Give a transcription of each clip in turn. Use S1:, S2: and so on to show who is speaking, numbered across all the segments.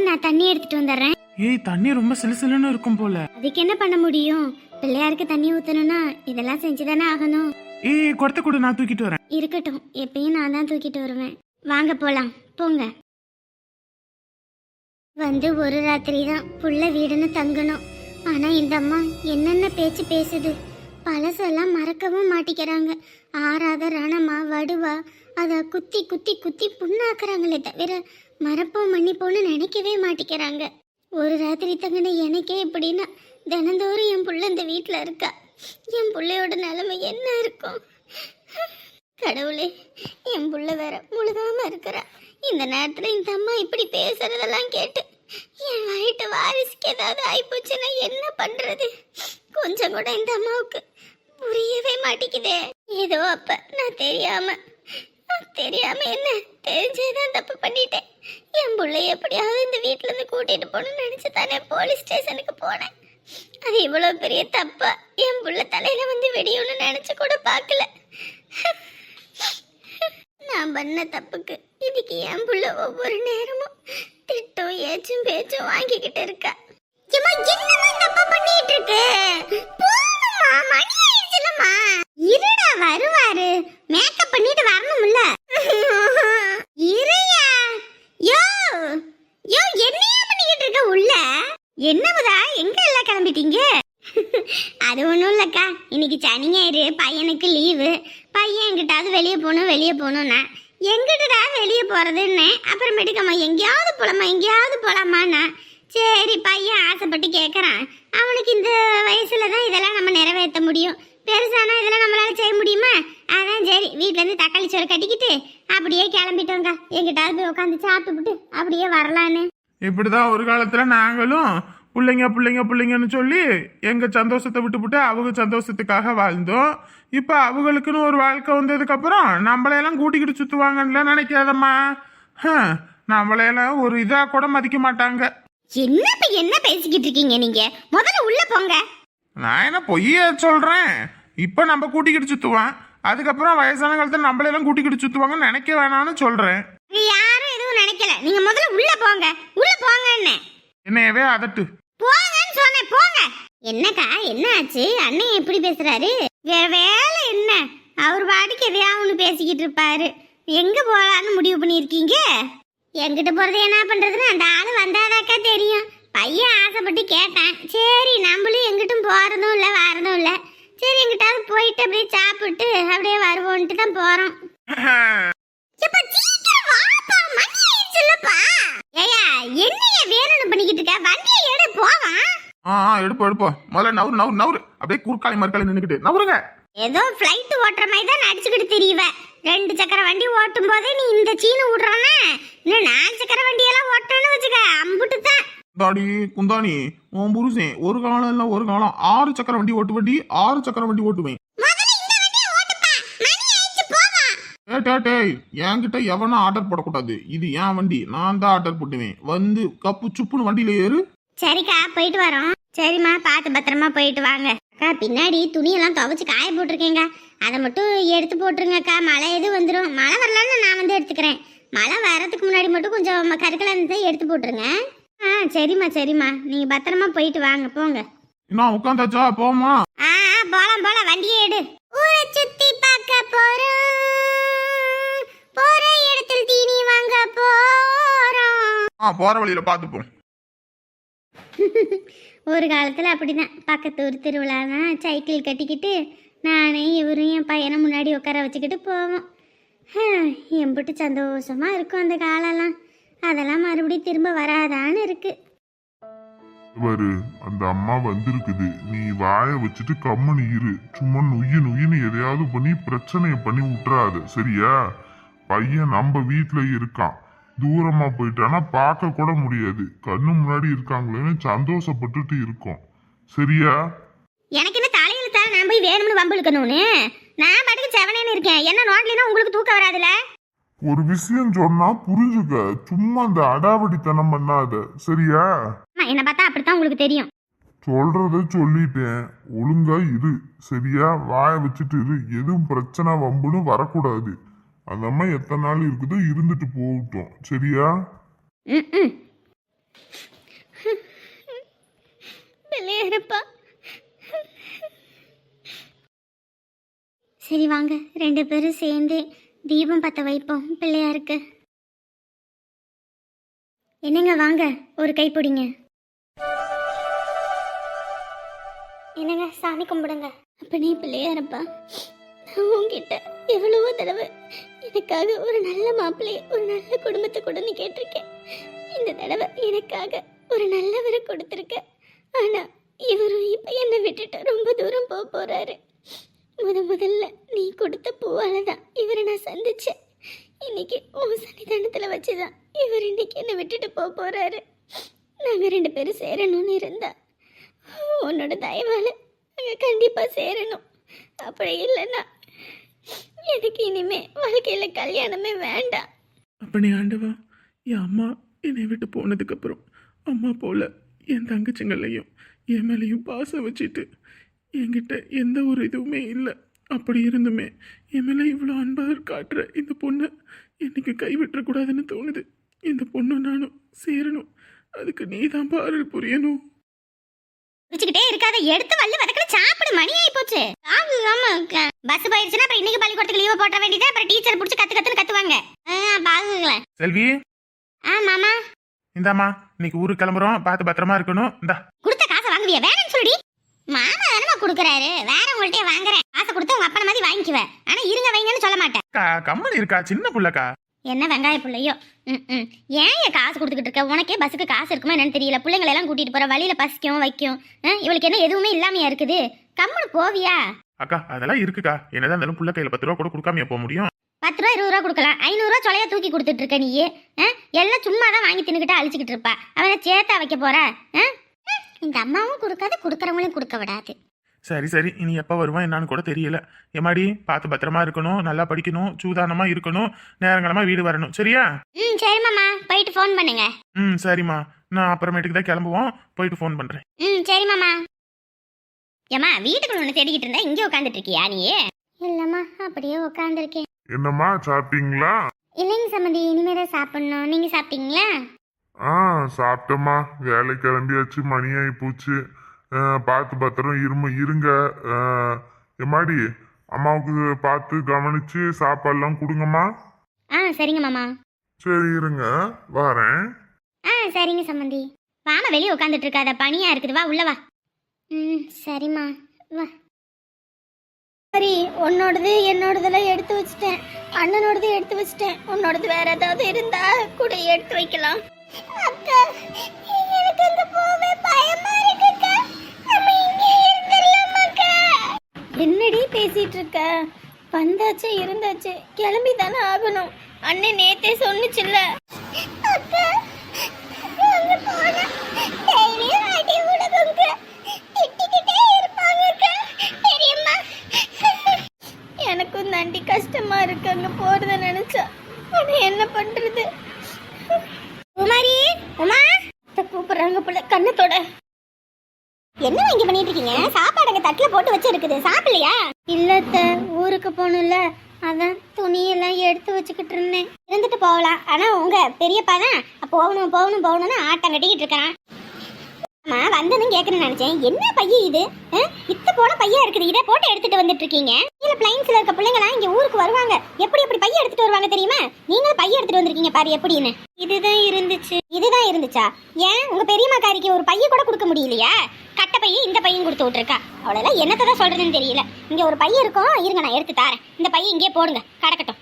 S1: நான் தண்ணி எடுத்துட்டு வந்துடுறேன்.
S2: ஏய் தண்ணி ரொம்ப சிலுசிலுன்னு இருக்கும் போல.
S1: அதுக்கு என்ன பண்ண முடியும்? பிள்ளையாருக்கு தண்ணி ஊத்தணும்னா இதெல்லாம் செஞ்சுதானே ஆகணும்.
S2: ஏய் குடத்த கூட நான் தூக்கிட்டு வரேன்.
S1: இருக்கட்டும் எப்பயும் நான் தான் தூக்கிட்டு வருவேன். வாங்க போலாம். போங்க. வந்து ஒரு ராத்திரி தான் புள்ள வீடுன்னு தங்கணும். ஆனா இந்த அம்மா என்னென்ன பேச்சு பேசுது? பழசெல்லாம் மறக்கவும் மாட்டிக்கிறாங்க. ஆறாத ரணமா வடுவா அத குத்தி குத்தி குத்தி புண்ணாக்குறாங்களே தவிர மறப்போம் மன்னிப்போன்னு நினைக்கவே மாட்டேங்கிறாங்க. ஒரு ராத்திரி தங்கின எனக்கே எப்படின்னா தினந்தோறும் என் புள்ள இந்த வீட்டில் இருக்கா. என் பிள்ளையோட நிலைமை என்ன இருக்கும்? கடவுளே என் புள்ள வேற முழுகாம இருக்கிறா. இந்த நேரத்தில் இந்த அம்மா இப்படி பேசுறதெல்லாம் கேட்டு என் வயிட்டு வாரிசுக்கு ஏதாவது ஆயிப்போச்சுன்னா என்ன பண்றது? கொஞ்சம் கூட இந்த அம்மாவுக்கு புரியவே மாட்டேங்குதே. ஏதோ அப்ப நான் தெரியாம தெரியாம என்ன தெரிஞ்சேதான் தப்பு பண்ணிட்டேன். என் பிள்ளைய எப்படியாவது இந்த வீட்ல இருந்து கூட்டிட்டு போகணும்னு நினைச்சு தானே போலீஸ் ஸ்டேஷனுக்கு போனேன். அது இவ்வளவு பெரிய தப்பா? என் புள்ள தலையில வந்து வெடியும்னு நினைச்சு கூட பார்க்கல. நான் பண்ண தப்புக்கு இதுக்கு என் புள்ள ஒவ்வொரு நேரமும் திட்டம் ஏச்சும் பேச்சும் வாங்கிக்கிட்டு இருக்கா ஏம்மா, என்னம்மா தப்பா பண்ணிட்டு இருக்க? போதும்மா, மணி ஆயிடுச்சுல்லம்மா. இருடா வருவாரு மேக்கப் பண்ணிட்டு வரணும்ல இருயா யோ யோ என்னையா பண்ணிக்கிட்டு இருக்க உள்ள என்னவுதா எங்க எல்லாம் கிளம்பிட்டீங்க அது ஒன்றும் இல்லைக்கா இன்னைக்கு சனி ஞாயிறு பையனுக்கு லீவு பையன் எங்கிட்டாவது வெளியே போகணும் வெளியே போகணும்னா எங்கிட்டடா வெளியே போகிறதுன்னு அப்புறமேட்டுக்கம்மா எங்கேயாவது போகலாமா எங்கேயாவது போகலாமாண்ணா சரி பையன் ஆசைப்பட்டு கேட்குறான் அவனுக்கு இந்த வயசில் தான் இதெல்லாம் நம்ம நிறைவேற்ற முடியும். பெருசானா இதெல்லாம் நம்மளால செய்ய முடியுமா? அதான் சரி வீட்டிலேருந்து தக்காளி சோறு கட்டிக்கிட்டு அப்படியே கிளம்பிட்டோங்க எங்கிட்டாவது போய் உட்காந்து சாப்பிட்டுப்புட்டு அப்படியே வரலான்னு.
S2: இப்படிதான் ஒரு காலத்தில் நாங்களும் பிள்ளைங்க பிள்ளைங்க பிள்ளைங்கன்னு சொல்லி எங்கள் சந்தோஷத்தை விட்டுப்புட்டு அவங்க சந்தோஷத்துக்காக வாழ்ந்தோம். இப்போ அவங்களுக்குன்னு ஒரு வாழ்க்கை வந்ததுக்கப்புறம் நம்மளையெல்லாம் கூட்டிக்கிட்டு சுற்றுவாங்கன்னுலாம் நினைக்காதம்மா. ஹ நம்மளையெல்லாம் ஒரு இதா கூட மதிக்க மாட்டாங்க.
S1: என்ன இப்ப என்ன பேசிக்கிட்டு இருக்கீங்க நீங்க? முதல்ல உள்ள போங்க.
S2: நான் என்ன பொய்ய சொல்றேன்? இப்ப நம்ம கூட்டிக்கிட்டு சுத்துவான் அதுக்கப்புறம் வயசான காலத்துல நம்மளையெல்லாம் கூட்டிக்கிட்டு சுத்துவாங்கன்னு நினைக்க வேணாம்னு சொல்றேன்.
S1: யாரும் எதுவும் நினைக்கல. நீங்க முதல்ல உள்ள போங்க. உள்ள போங்கன்னு.
S2: என்னையவே அதட்டு.
S1: போங்கன்னு சொன்னேன். போங்க. என்னக்கா என்ன ஆச்சு? அண்ணன் எப்படி பேசுறாரு? வேலை என்ன? அவர் பாட்டுக்கு எதையாவது ஒன்று பேசிக்கிட்டு இருப்பாரு. எங்க போலான்னு முடிவு பண்ணியிருக்கீங்க? எங்கிட்ட போறது என்ன பண்றதுன்னு அந்த ஆள் வந்தாதாக்கா தெரியும். பையன் ஆசைப்பட்டு கேட்டான். சரி நம்மளும் எங்கிட்டும் போறதும் இல்லை வரதும் இல்லை. சரி எங்கிட்டாவது போயிட்டு அப்படியே சாப்பிட்டு அப்படியே வருவோன்ட்டு தான் போறோம். எப்பா, ஏய்யா, வேணும்னு பண்ணிக்கிட்டு இருக்க? வண்டியை எடு, போவான்.
S2: ஆ ஆ, எடுப்போம் எடுப்போம் முதல்ல நவுறு நவுறு நவுறு. அப்படியே குறுக்காலி மறுக்காலி நின்றுக்கிட்டு நவுருங்க
S1: ஏதோ ஃப்ளைட் ஓட்டுற மாதிரி தான் நடிச்சுக்கிட்டு தெரியவ. ரெண்டு சக்கர வண்டி ஓட்டும் போதே நீ இந்த சீனு விடுறானா இன்னும் நாலு சக்கர வண்டியெல்லாம் ஓட்டணும்னு வச்சுக்க அம்புட்டு தான்
S2: தாடி குந்தாணி உன் புருஷன் ஒரு காலம் இல்ல ஒரு காலம் ஆறு சக்கர வண்டி ஓட்டு வண்டி ஆறு சக்கர வண்டி ஓட்டுவேன். டேய் என்கிட்ட எவனும் ஆர்டர் போடக்கூடாது. இது என் வண்டி நான் தான் ஆர்டர் போட்டுவேன். வந்து கப்பு சுப்புன்னு வண்டியில ஏறு.
S1: சரிக்கா போயிட்டு வரோம். சரிம்மா பார்த்து பத்திரமா போயிட்டு வாங்க. அக்கா பின்னாடி துணியெல்லாம் துவைச்சு காய போட்டிருக்கேங்க அதை மட்டும் எடுத்து போட்டுருங்கக்கா. மழை எது வந்துடும் மழை வரலான்னு நான் வந்து எடுத்துக்கிறேன். மழை வரதுக்கு முன்னாடி மட்டும் கொஞ்சம் கருக்கலத்தை எடுத்து போட்டுருங்க. ஆ சரிம்மா சரிம்மா. நீங்கள் பத்திரமா போயிட்டு வாங்க போங்க.
S2: என்ன உட்காந்தாச்சா? போமா
S1: ஆ போலாம் போலாம். வண்டியே எடு. ஊரை சுத்தி பார்க்க போறோம். போற இடத்தில் தீனி வாங்க போறோம்.
S2: ஆ போற வழியில பாத்துப்போம்
S1: ஒரு காலத்தில் அப்படிதான். பக்கத்து ஊர் திருவிழானா சைக்கிள் கட்டிக்கிட்டு நானே இவரும் என் பையனை முன்னாடி உட்கார வச்சுக்கிட்டு போவோம். எம்பிட்டு சந்தோஷமாக இருக்கும் அந்த காலம்லாம். அதெல்லாம் மறுபடியும் திரும்ப வராதான்னு இருக்கு.
S3: பாரு அந்த அம்மா வந்திருக்குது. நீ வாய வச்சுட்டு கம்முனு இரு. சும்மா நுய்யு நுய்யுன்னு எதையாவது பண்ணி பிரச்சனையை பண்ணி விட்டுறாது. சரியா? பையன் நம்ம வீட்டில் இருக்கான். தூரமா போயிட்டானா. பார்க்க கூட முடியாது. கண்ணு முன்னாடி இருக்காங்களேன்னு சந்தோஷப்பட்டுட்டு இருக்கோம். சரியா?
S1: எனக்கு என்ன தலையில தர நான் போய் வேணும்னு வம்பு இழுக்கணும்னு? நான் பாட்டுக்கு செவனேன்னு இருக்கேன். என்ன நோட்லினா உங்களுக்கு தூக்கம் வராதுல?
S3: ஒரு விஷயம் சொன்னா புரிஞ்சுக்க. சும்மா அந்த அடாவடித்தனம் பண்ணாத. சரியா?
S1: என்னை பார்த்தா அப்படித்தான் உங்களுக்கு தெரியும்.
S3: சொல்றத சொல்லிட்டேன். ஒழுங்கா இரு. சரியா? வாய வச்சுட்டு இரு. எதுவும் பிரச்சனை வம்புன்னு வரக்கூடாது. அந்த அம்மா எத்தனை நாள் இருக்குதோ இருந்துட்டு போகட்டும். சரியா?
S1: விளையாடுப்பா சரி வாங்க ரெண்டு பேரும் சேர்ந்து தீபம் பற்ற வைப்போம் பிள்ளையாருக்கு. என்னங்க வாங்க ஒரு கை பிடிங்க. என்னங்க சாமி கும்பிடுங்க. அப்பனே பிள்ளையாரப்பா. உங்ககிட்ட எவ்வளவோ தடவை எனக்காக ஒரு நல்ல மாப்பிள்ளைய ஒரு நல்ல குடும்பத்தை கொடுன்னு கேட்டிருக்கேன். இந்த தடவை எனக்காக ஒரு நல்லவரை கொடுத்துருக்க. ஆனா இவரும் இப்ப என்னை விட்டுட்டு ரொம்ப தூரம் போக போறாரு. முத முதல்ல நீ கொடுத்த பூவால தான் இவரை நான் சந்திச்சேன். இன்னைக்கு உன் சன்னிதானத்துல வச்சுதான் இவர் இன்னைக்கு என்னை விட்டுட்டு போக போறாரு. நாங்க ரெண்டு பேரும் சேரணும்னு இருந்தா உன்னோட தயவால நாங்க கண்டிப்பா சேரணும். அப்படி இல்லைன்னா எனக்கு இனிமே வாழ்க்கையில கல்யாணமே வேண்டாம்.
S2: அப்பனே ஆண்டவா என் அம்மா என்னை விட்டு போனதுக்கப்புறம் அம்மா போல என் தங்கச்சிங்களையும் என் மேலேயும் பாசம் வச்சுட்டு என்கிட்ட எந்த ஒரு இதுவுமே இல்லை. அப்படி இருந்துமே என் மேலே இவ்வளோ அன்பாக காட்டுற இந்த பொண்ணை என்னைக்கு கைவிட்டுறக்கூடாதுன்னு தோணுது. இந்த பொண்ணும் நானும் சேரணும். அதுக்கு நீ தான் அருள் புரியணும்.
S1: வச்சுக்கிட்டே இருக்காத எடுத்து வதக்கல சாப்பிடு மணி ஆயி போச்சு ஆகு ஆமா பஸ் போயிருச்சுன்னா அப்புறம் இன்னைக்கு பள்ளிக்கூடத்துக்கு லீவ் போட்ட வேண்டியது அப்புறம் டீச்சர் பிடிச்சி கத்து கத்துன்னு கத்துவாங்க. பாகுங்கள
S2: செல்வி?
S1: ஆ மாமா.
S2: இந்தாம்மா இன்னைக்கு ஊருக்கு கிளம்புறோம். பார்த்து பத்திரமா இருக்கணும். இந்தா.
S1: கொடுத்த காசை வாங்குவியா? வேணும்னு சொல்லி மாமா தானமா கொடுக்குறாரு. வேற உங்கள்ட்டே வாங்குறேன். காசை கொடுத்து உங்க அப்பன மாதிரி வாங்கிக்குவேன் ஆனா இருங்க வைங்கன்னு சொல்ல மாட்டேன்.
S2: கம்மல் இருக்கா? சின்ன புள்ளக்கா.
S1: என்ன வெங்காய பிள்ளையோ? ம் ம். ஏன் ஏன் காசு கொடுத்துக்கிட்டு இருக்க? உனக்கே பஸ்ஸுக்கு காசு இருக்குமா என்னன்னு தெரியல. பிள்ளைங்களை எல்லாம் கூட்டிட்டு போற வழியில பசிக்கும் வைக்கும். இவளுக்கு என்ன எதுவுமே இல்லாமையா இருக்குது? கம்முனு போவியா?
S2: அக்கா அதெல்லாம் இருக்குக்கா. என்னதான் இருந்தாலும் புள்ள கையில பத்து ரூபா கூட கொடுக்காம போக முடியும்?
S1: பத்து ரூபா இருபது ரூபா கொடுக்கலாம். ஐநூறுரூவா சொலையா தூக்கி கொடுத்துட்டு இருக்க நீ? எல்லாம் சும்மா தான் வாங்கி தின்னுக்கிட்டு அழிச்சுக்கிட்டு இருப்பா. அவனை சேர்த்தா வைக்க போற? இந்த அம்மாவும் கொடுக்காது கொடுக்கறவங்களையும் கொடுக்க விடாது.
S2: சரி சரி. இனி எப்போ வருவான் என்னன்னு கூட தெரியல. எம்மாடி பார்த்து பத்திரமா இருக்கணும் நல்லா படிக்கணும் சூதானமா இருக்கணும் நேரங்களமா வீடு வரணும். சரியா?
S1: ம் சரி மாமா. போயிட்டு ஃபோன் பண்ணுங்க.
S2: ம் சரிம்மா. நான் அப்புறமேட்டுக்கு தான் கிளம்புவோம். போயிட்டு ஃபோன் பண்றேன்.
S1: ம் சரி மாமா. ஏம்மா வீட்டுக்குள்ள ஒன்று தேடிக்கிட்டு இருந்தா இங்கே உட்காந்துட்டு இருக்கியா நீ? இல்லைம்மா அப்படியே உட்காந்துருக்கேன்
S3: என்னம்மா சாப்பிட்டீங்களா?
S1: இல்லைங்க சம்மந்தி இனிமே தான் சாப்பிடணும். நீங்கள் சாப்பிட்டீங்களா?
S3: ஆ சாப்பிட்டம்மா. வேலை கிளம்பியாச்சு மணி ஆகி போச்சு பார்த்து பத்திரம் இரும இருங்க. எம்மாடி அம்மாவுக்கு பார்த்து கவனிச்சு சாப்பாடுலாம் கொடுங்கம்மா.
S1: ஆ சரிங்க மாமா.
S3: சரி இருங்க. வரேன்.
S1: ஆ சரிங்க சம்மந்தி. வாமா வெளியே உட்காந்துட்டு இருக்காத பனியா இருக்குது. வா உள்ள வா. ம் சரிம்மா. வா. சரி உன்னோடது என்னோடதெல்லாம் எடுத்து வச்சிட்டேன். அண்ணனோடது எடுத்து வச்சிட்டேன். உன்னோடது வேற ஏதாவது இருந்தா கூட எடுத்து வைக்கலாம். அக்கா எனக்கு அங்க போவே என்னடி பேசிட்டு இருக்க வந்தாச்சு இருந்தாச்சு. கிளம்பி தானே ஆகணும். அண்ணன் நேத்தே சொன்னுச்சுல்ல அக்கா அங்க போனா டெய்லியும் அடி உடகுங்க திட்டிக்கிட்டே இருப்பாங்கக்கா தெரியுமா எனக்கும் தாண்டி கஷ்டமா இருக்கு அங்க போறத நினைச்சா ஆனா என்ன பண்றது குமாரி உமா கூப்பிடுறாங்க போல கண்ணத்தோட என்ன இங்க பண்ணிட்டு இருக்கீங்க சாப்பாடு அங்க தட்டுல போட்டு வச்சிருக்குது சாப்பிடலையா இல்லத்த ஊருக்கு போகணும்ல அதான் துணியெல்லாம் எடுத்து வச்சுக்கிட்டு இருந்தேன். இருந்துட்டு போகலாம். ஆனா உங்க பெரியப்பா தான் போகணும் போகணும் போகணும்னு ஆட்டம் கட்டிக்கிட்டு இருக்கான். ஆமா வந்ததும் கேட்கணும்னு நினைச்சேன். என்ன பைய இது? இத்த போன பையா இருக்குது. இதை போட்டு எடுத்துட்டு வந்துட்டு இருக்கீங்க. பிளைன்ஸ்ல இருக்க பிள்ளைங்கலாம் இங்க ஊருக்கு வருவாங்க. எப்படி எப்படி பைய எடுத்துட்டு வருவாங்க தெரியுமா? நீங்க பைய எடுத்துட்டு வந்திருக்கீங்க பாரு எப்படின்னு. இதுதான் இருந்துச்சு. இதுதான் இருந்துச்சா? ஏன்? உங்க பெரியம்மாக்காரிக்கு ஒரு பைய கூட கொடுக்க முடியலையா? கட்ட பையன் இந்த பையன் கொடுத்து விட்டுருக்கா. அவ்வளோலாம் என்னத்தை தான் சொல்றதுன்னு தெரியல. இங்க ஒரு பையன் இருக்கும். இருங்க நான் எடுத்து தாரேன். இந்த பையன் இங்கே போடுங்க. கடக்கட்டும்.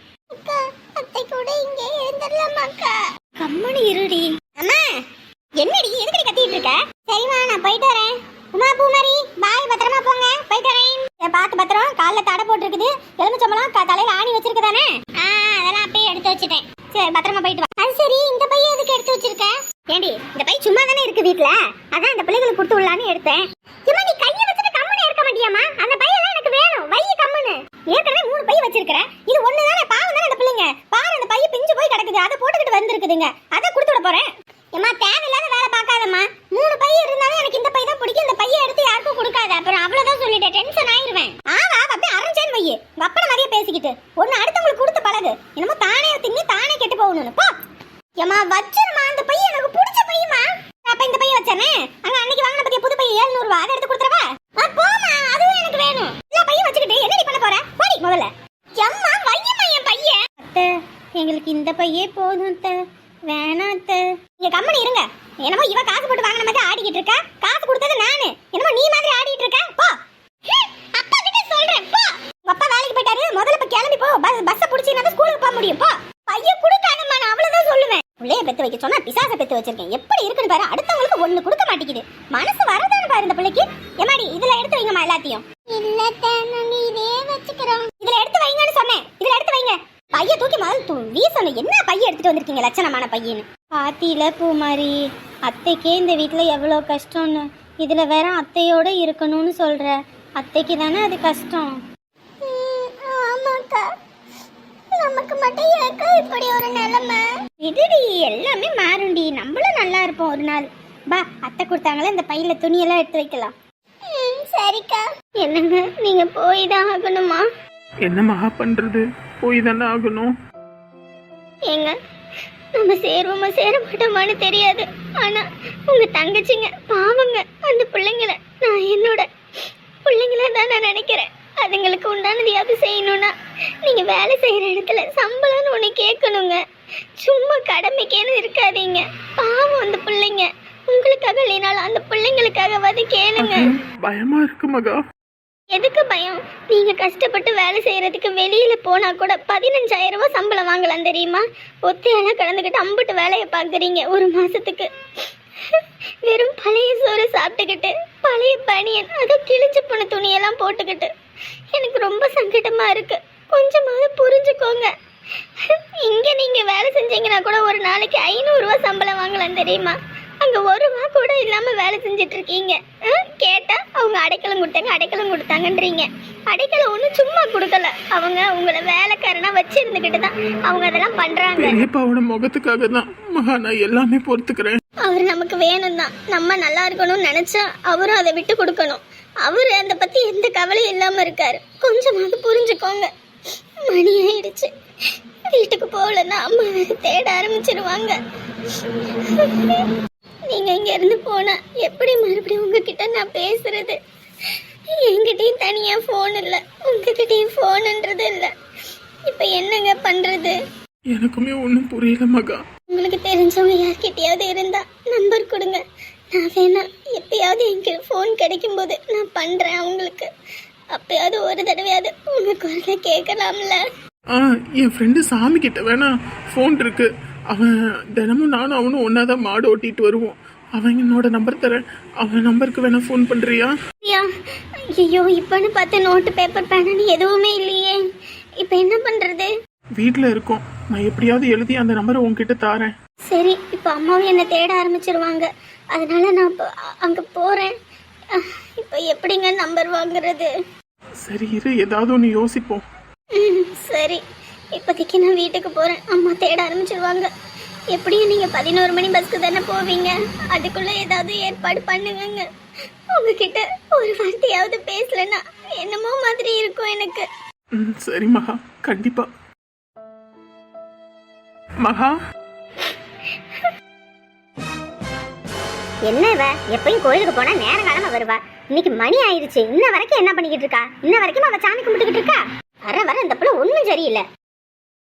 S1: கம்மனு இருடி. அம்மா என்னடி எதுக்கடி கத்திட்டு இருக்க? சரிம்மா நான் போயிட்டு வரேன். உமா பூமாரி பாய் பத்திரமா போங்க. போயிட்டு வரேன். பார்த்து பத்திரம் காலில் தடை போட்டுருக்குது. எலுமிச்சம்பழம் தலையில் ஆணி வச்சிருக்கதானே? ஆ அதெல்லாம் அப்பயே எடுத்து வச்சுட்டேன். சரி பத்திரமா போயிட்டு வா. அது சரி இந்த பையன் எதுக்கு எடுத்து வச்சிருக்க? ஏண்டி இந்த பையன் சும்மா தானே இருக்கு வீட்டில் அதான் இந்த பிள்ளைகளுக்கு கொடுத்து விடலான்னு எடுத்தேன். சும்மா நீ கையை வச்சுட்டு கம்முனு இருக்க மாட்டியாமா அந்த பையெல்லாம் எனக்கு வேணும் வை கம்முனு ஏற்கனவே மூணு பை வச்சிருக்கிற இது ஒண்ணு தானே பாவம் தானே அந்த பிள்ளைங்க பாரு அந்த பைய பிஞ்சு போய் கிடக்குது அதை போட்டுக்கிட்டு வந்திருக்குதுங்க அதை கொடுத்து விட போறேன் ஏமா தேவையில்லாத வேலை பார்க்காதம்மா மூணு பை இருந்தாலும் எனக்கு இந்த பை தான் பிடிக்கும் இந்த பையை எடுத்து யாருக்கும் கொடுக்காத அப்புறம் அவ்வளவுதான் சொல்லிட்டேன் டென்ஷன் ஆயிருவேன் ஆவா அப்படியே அரைஞ்சேன் வையு வப்பன மாதிரியே பேசிக்கிட்டு ஒன்னு அடுத்தவங்களுக்கு கொடுத்து பழகு என்னமோ தானே திங்கி தானே கெட்டு போகணும்னு போ ஏமா வச்சிருமா அந்த பை எனக்கு பிடிச்ச பையமா அப்ப இந்த பைய வச்சானே அங்க அன்னைக்கு வாங்கின பத்திய புது பை 700 ரூபாய் அதை எடுத்து கொடுத்துறவா ஆ, போம்மா அதுவும் எனக்கு வேணும் இல்ல பைய வச்சுக்கிட்டு என்னடி பண்ண போற போடி முதல்ல ஏம்மா
S4: பையே போதும் த வேணாம் அத்தை. நீங்க கம்மனி இருங்க. என்னமோ இவ காசு போட்டு வாங்கின மாதிரி ஆடிக்கிட்டு இருக்கா? காசு கொடுத்தது நானு. என்னமோ நீ மாதிரி ஆடிட்டு இருக்க? போ. அப்பா கிட்ட சொல்றேன். போ. உங்க அப்பா வேலைக்கு போயிட்டாரு. முதல்ல இப்ப கிளம்பி போ. பஸ் பஸ்ஸை பிடிச்சினா ஸ்கூலுக்கு போக முடியும். போ. பையன் கொடுக்காதம்மா நான் அவ்வளவுதான் சொல்லுவேன். உள்ளே பெத்து வைக்க சொன்னா பிசாச பெத்து வச்சிருக்கேன். எப்படி இருக்குன்னு பாரு. அடுத்தவங்களுக்கு ஒண்ணு கொடுக்க மாட்டேங்குது. மனசு வரதானே பாரு இந்த பிள்ளைக்கு. எமாடி இதுல எடுத்து வைங்கம்மா எல்லாத்தையும். இல்ல நீ இதே வச்சுக்கிறோம் இதுல எடுத்து வைங்கன்னு சொன்னேன் இதுல எடுத்து வைங்க பைய தூக்கி முதல்ல தூ வீசணும். என்ன பைய எடுத்துட்டு வந்திருக்கீங்க லட்சணமான பையன்னு? பாத்தியில பூமாரி அத்தைக்கே இந்த வீட்ல எவ்வளோ கஷ்டம்னு. இதுல வேற அத்தையோட இருக்கணும்னு சொல்ற. அத்தைக்கு தானே அது கஷ்டம். ஆமாக்கா. நமக்கு மட்டும் இப்படி ஒரு நிலைமை? இதுடி எல்லாமே மாறும்டி. நம்மளும் நல்லா இருப்போம் ஒரு நாள். பா அத்தை கொடுத்தாங்களே இந்த பையில துணியெல்லாம் எடுத்து வைக்கலாம். சரிக்கா. என்னங்க நீங்க போய் தான் ஆகணுமா?
S5: என்ன மகா பண்றது? போய் தானே ஆகணும்?
S4: ஏங்க நம்ம சேருவோமா சேர மாட்டோமான்னு தெரியாது. ஆனா உங்க தங்கச்சிங்க பாவங்க அந்த பிள்ளைங்கள நான் என்னோட பிள்ளைங்கள தான் நான் நினைக்கிறேன். அதுங்களுக்கு உண்டானதையாவது செய்யணும்னா நீங்க வேலை செய்யற இடத்துல சம்பளம்னு ஒண்ணு கேட்கணுங்க. சும்மா கடமைக்கேன்னு இருக்காதீங்க. பாவம் அந்த பிள்ளைங்க. உங்களுக்காக இல்லைனாலும் அந்த பிள்ளைங்களுக்காகவாது கேளுங்க.
S5: பயமா இருக்கு மகா.
S4: எதுக்கு பயம்? நீங்க கஷ்டப்பட்டு வேலை செய்யறதுக்கு வெளியில போனா கூட பதினஞ்சாயிரம் ரூபாய் சம்பளம் வாங்கலாம் தெரியுமா? ஒத்தையெல்லாம் கலந்துக்கிட்டு அம்புட்டு வேலையை பார்க்குறீங்க ஒரு மாசத்துக்கு. வெறும் பழைய சோறு சாப்பிட்டுக்கிட்டு பழைய பனியன் அதை கிழிஞ்சு போன துணியெல்லாம் போட்டுக்கிட்டு. எனக்கு ரொம்ப சங்கடமா இருக்கு. கொஞ்சமாவது புரிஞ்சுக்கோங்க. இங்க நீங்க வேலை செஞ்சீங்கன்னா கூட ஒரு நாளைக்கு ஐநூறுரூவா சம்பளம் வாங்கலாம் தெரியுமா? அங்க ஒரு ரூபா கூட இல்லாம வேலை செஞ்சுட்டு இருக்கீங்க. ஆ? கேட்டா அவங்க அடைக்கலம் கொடுத்தாங்க அடைக்கலம் கொடுத்தாங்கன்றீங்க. அடைக்கலம் ஒன்றும் சும்மா கொடுக்கல. அவங்க உங்களை வேலைக்காரனா வச்சு இருந்துகிட்டு தான் அவங்க அதெல்லாம் பண்றாங்க.
S5: பெரியப்பாவோட முகத்துக்காக தான் மகா நான் எல்லாமே பொறுத்துக்கிறேன்.
S4: அவர் நமக்கு வேணும் தான். நம்ம நல்லா இருக்கணும்னு நினைச்சா அவரும் அதை விட்டு கொடுக்கணும். அவர் அதை பத்தி எந்த கவலையும் இல்லாம இருக்காரு. கொஞ்சமாவது புரிஞ்சுக்கோங்க. மணி ஆயிடுச்சு. வீட்டுக்கு போகலன்னா அம்மா தேட ஆரம்பிச்சிருவாங்க. நீங்க இங்க இருந்து போனா எப்படி மறுபடியும் உங்ககிட்ட நான் பேசுறது? என்கிட்டயும் தனியா ஃபோன் இல்ல. உங்ககிட்டயும் ஃபோனுன்றது இல்ல. இப்ப என்னங்க பண்றது?
S5: எனக்குமே ஒன்றும் புரியல மகா.
S4: உங்களுக்கு தெரிஞ்சவங்க யார்கிட்டயாவது இருந்தா நம்பர் கொடுங்க. நான் வேணா எப்பயாவது எனக்கு ஃபோன் கிடைக்கும்போது நான் பண்றேன் அவங்களுக்கு. அப்பயாவது ஒரு தடவையாவது உங்க குரலை கேட்கலாம்ல.
S5: ஆ என் ஃப்ரெண்டு சாமி கிட்ட வேணா ஃபோன் இருக்கு. அவன் தினமும் நானும் அவனும் ஒன்றா தான் மாடு ஓட்டிட்டு வருவோம். அவன் என்னோட நம்பர் தரேன். அவன் நம்பருக்கு வேணா ஃபோன் பண்ணுறியா
S4: ஐயா இப்பன்னு பார்த்து நோட்டு பேப்பர் பேனு எதுவுமே இல்லையே. இப்போ என்ன பண்றது?
S5: வீட்டில் இருக்கோம். நான் எப்படியாவது எழுதி அந்த நம்பரை உன்கிட்ட தாரேன்.
S4: சரி இப்போ அம்மாவும் என்னை தேட ஆரம்பிச்சிருவாங்க. அதனால நான் அங்க அஹ், இப்போ எப்படிங்க நம்பர் வாங்குறது?
S5: சரி இரு ஏதாவது ஒன்று யோசிப்போம்.
S4: சரி. இப்போதைக்கு நான் வீட்டுக்கு போறேன். அம்மா தேட ஆரம்பிச்சிருவாங்க. எப்படியும் நீங்க பதினோரு மணி பஸ்க்கு தானே போவீங்க? அதுக்குள்ள ஏதாவது ஏற்பாடு பண்ணுங்கங்க. உங்ககிட்ட ஒரு வார்த்தையாவது பேசலன்னா என்னமோ மாதிரி இருக்கும் எனக்கு.
S5: சரி மகா. கண்டிப்பா. மகா?
S4: என்ன இவ? எப்பயும் கோயிலுக்கு போனா நேரங்காலமா வருவா. இன்னைக்கு மணி ஆயிடுச்சு. இன்ன வரைக்கும் என்ன பண்ணிக்கிட்டு இருக்கா? இன்ன வரைக்கும் அவ சாமி கும்பிட்டுக்கிட்டு இருக்கா? வர வர இந்த புள்ள ஒண்ணும் சரியில்லை.